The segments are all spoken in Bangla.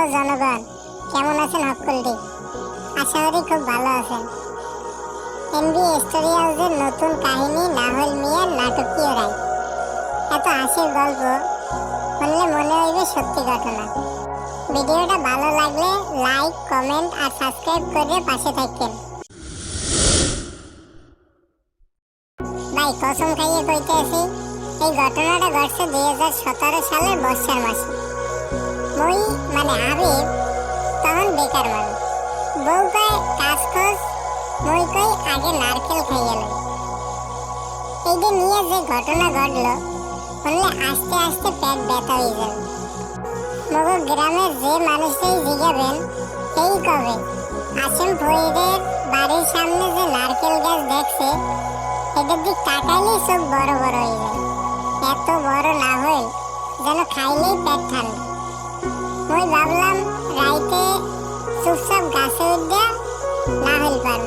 হ্যালো জনগণ। কেমন আছেন সকলটি আশা করি খুব ভালো আছেন। এমবি স্টোরি হাউসের নতুন কাহিনী, নাহল মিয়ার নাটকীয় রায়। এত হাসির গল্প, শুনলে মনে হইবে সত্যি ঘটনা। ভিডিওটা ভালো লাগলে লাইক, কমেন্ট আর সাবস্ক্রাইব করে পাশে থাকবেন। ভাই, কসম খাইয়ে কইতে আছি এই ঘটনাটা ঘটছে দুই হাজার সতেরো সালের বর্ষার মাসে। মই মানে হাবিব তখন বেকার মানুষ। বউ কয়, কাজ খোঁজ মই কই আগে নারকেল খাইয়ে লই এই যে নিয়ে যে ঘটনা ঘটলো, শুনলে আস্তে আস্তে পেট ব্যথা হয়ে যাবে। মগো গ্রামের যে মানুষটাই জিগাবেন এই কবে? আসেম ফরিদের বাড়ির সামনে যে নারকেল গাছ দেখছে, এদের দিক তাকাইলেই সব বড় বড় হয়ে যায় এত বড় না হই যেন খাইলেই পেট ঠান্ডা। মই ভাবলাম রাইতে চুপচাপ গাছে উঠে না হইল পারব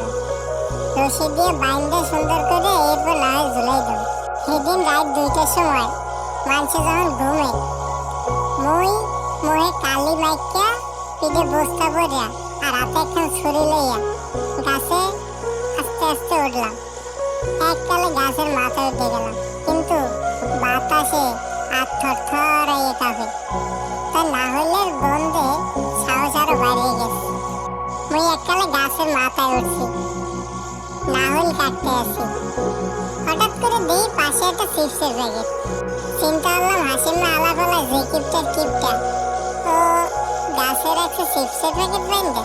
রশি দিয়ে বাইন্দে সুন্দর করে এরপর না হয় ঝুলাই দেব সেদিন রাত দুইটার সময় মানুষে যখন ঘুমে। মই মোহে কালি মাইকা পিঠে বস্তা পরিয়া আর হাতে একখান ছুরি লইয়া গাছে আস্তে আস্তে উঠলাম। এককালে গাছের মাথায় উঠে গেলাম। কিন্তু বাতাসে আর থর থর কাঁপে তাই না হইলে গন্ধে সাহস আরও বাড়িয়ে গেছে। মুই এককালে গাছের মাথায় উঠছি নাহল কাটতে আসি। হঠাৎ করে দেই পাশে একটা চিপসের প্যাকেট চিন্তা করলাম হাসির না, আলাপ হলা যে কিপটার কিপটা? ও, গাছের একটা চিপসের প্যাকেট বাইন্দা?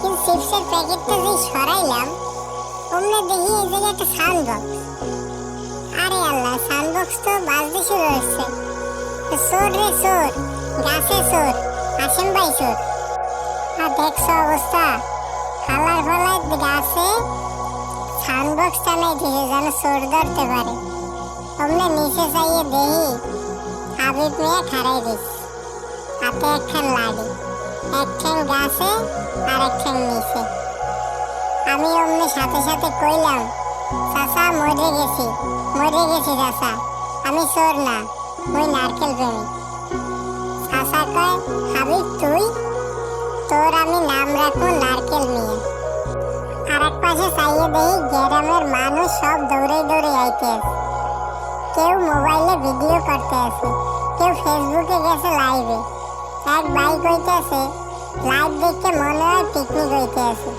কিন্তু চিপসের প্যাকেটটা যে সরাইলাম, অমনে দেখি এই জায়গায় একটা সাউন্ড বক্স আরে আল্লাহ সাউন্ড বক্স তো বাজতে শুরু হচ্ছে চোর রে চোর গাছে চোর আসেন ভাই চোর আর দেখছ অবস্থা। হালার ফলায় গাছে সাউন্ড বক্স টানাই দিছে যেন চোর ধরতে পারে। অমনে নিচে চাইয়ে দেহি হাবিব মেয়ে খাড়াই দিস হাতে একখান লাড়ি এক ঠ্যাং গাছে আর এক ঠ্যাং নিচে। আমি অমনি সাথে সাথে কইলাম, চাচা মরে গেছি মরে গেছি চাচা। আমি চোর না। মুই নারকেল প্রেমী। চাচা কয় হাবিব তুই? তোর আমি নাম রাখব নারকেল মিয়া। আর এক পাশে চাইয়ে দেই, গ্রামের মানুষ সব দৌড়ে দৌড়ে আইতে কেউ মোবাইলে ভিডিও করতে আছে, কেউ ফেসবুকে গেছে লাইভে। এক বাইক হইতে আছে লাইভ দেখতে মনে হয় পিকনিক হইতে আছে।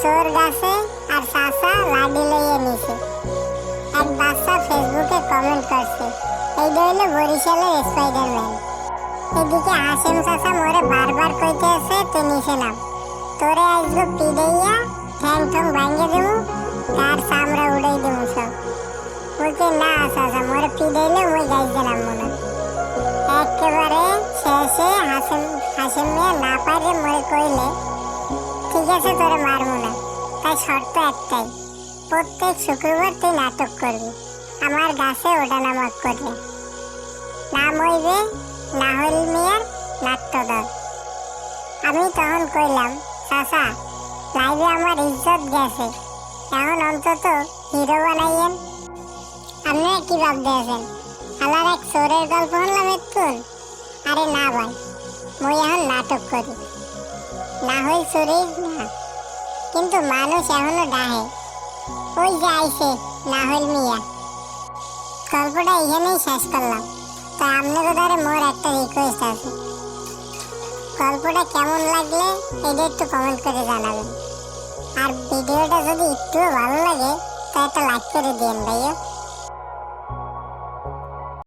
চোর গাছে আর চাচা লাডি লইয়ে নিছে। হইল বরিশালের স্পাইডারম্যান এদিকে হাসিম চাচা মোরে বারবার কইতে আছে তুই নিচে নাম তোরে আসব পিড়াইয়া ঠ্যাং ঠ্যাং ভাঙ্গে দেবো, তার চামড়া উড়াই দেবো সব। বলতে না চাচা, মোরে পিড়াইলে মুই গাইজ দিলাম মনে একেবারে শেষে হাসিম হাসিম মিয়া না পারে মোরে কইলে, ঠিক আছে, তোরে মারবো না। তাই শর্ত একটাই, প্রত্যেক শুক্রবার তুই নাটক করবি। আমার গাছে ওঠানামা করবে। নাম হইবে নাহল মিয়ার নাট্যদল। আমি তখন কইলাম, চাচা, লাইভে আমার ইজ্জত গেছে। এখন অন্তত হিরো বানাইয়েন। আপনারা কি ভাবতে আছেন আলার এক চোরের গল্প শুনলাম একটুন আরে না ভাই, মই এখন নাটক করি। না হই চুরি না, কিন্তু মানুষ এখনও ডাহে। ওই যে আইছে নাহল মিয়া। গল্পটা এখানেই শেষ করলাম। তা আপনাদের ধরে মোর একটা রিকোয়েস্ট আছে। গল্পটা কেমন লাগলে এটা একটু কমেন্ট করে জানাবেন। আর ভিডিওটা যদি একটু ভালো লাগে তা একটা লাইক করে দিন ভাইয়া।